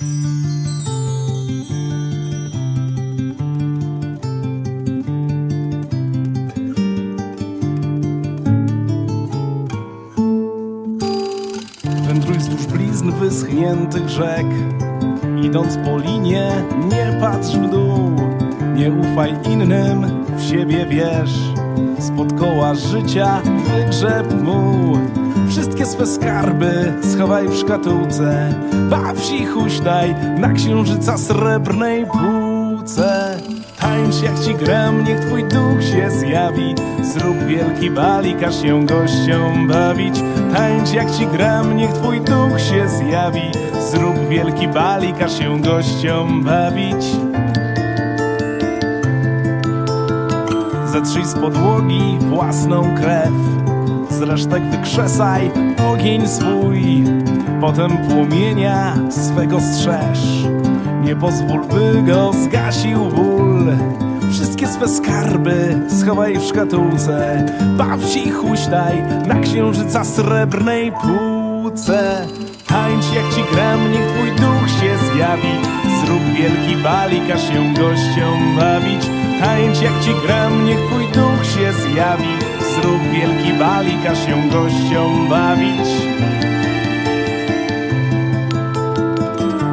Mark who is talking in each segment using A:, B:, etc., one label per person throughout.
A: Wędruj wzdłuż blizn wyschniętych rzek. Idąc po linie, nie patrz w dół. Nie ufaj innym, w siebie wierz. Spod koła życia wygrzeb mu Wszystkie swe skarby schowaj w szkatułce. Baw się huśtaj na księżyca srebrnej półce. Tańcz jak ci gram, niech twój duch się zjawi. Zrób wielki bal i każ się gościom bawić. Tańcz jak ci gram, niech twój duch się zjawi. Zrób wielki bal i każ się gościom bawić. Zetrzyj z podłogi własną krew Z resztek wykrzesaj ogień swój. Potem płomienia swego strzeż. Nie pozwól, by go zgasił ból. Wszystkie swe skarby schowaj w szkatułce. Baw się i huśtaj na księżyca srebrnej półce. Tańcz jak ci gram, niech twój duch się zjawi. Zrób wielki bal i każ się gościom bawić. Tańcz jak ci gram, niech twój duch się zjawi. Zrób wielki bal i każ się gościom bawić.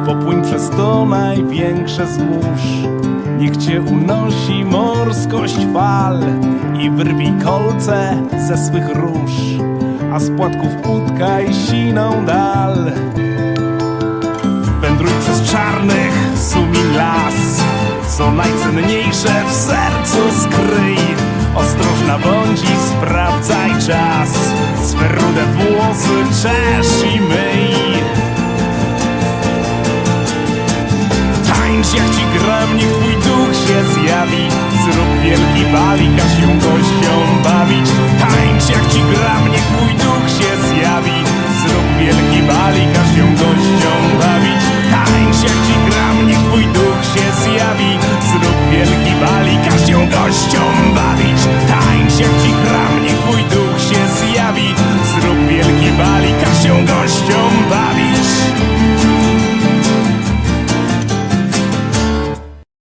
A: Popłyń przez to największe z mórz Niech cię unosi morskość fal I wyrwij kolce ze swych róż. A z płatków utkaj siną dal. Wędruj przez czarnych sumin las. Co najcenniejsze w sercu skryj Ostrożna bądź i sprawdzaj czas. Swe rude włosy czesz i myj Tańcz jak ci gra, niech twój duch się zjawi. Zrób wielki balik, aż się gością bawić. Tańcz jak ci gra, niech twój duch się zjawi. Zrób wielki balik, aż się gością bawić. Tańcz jak ci gra, niech twój duch się zjawi. Zrób wielki balik miłością bawić.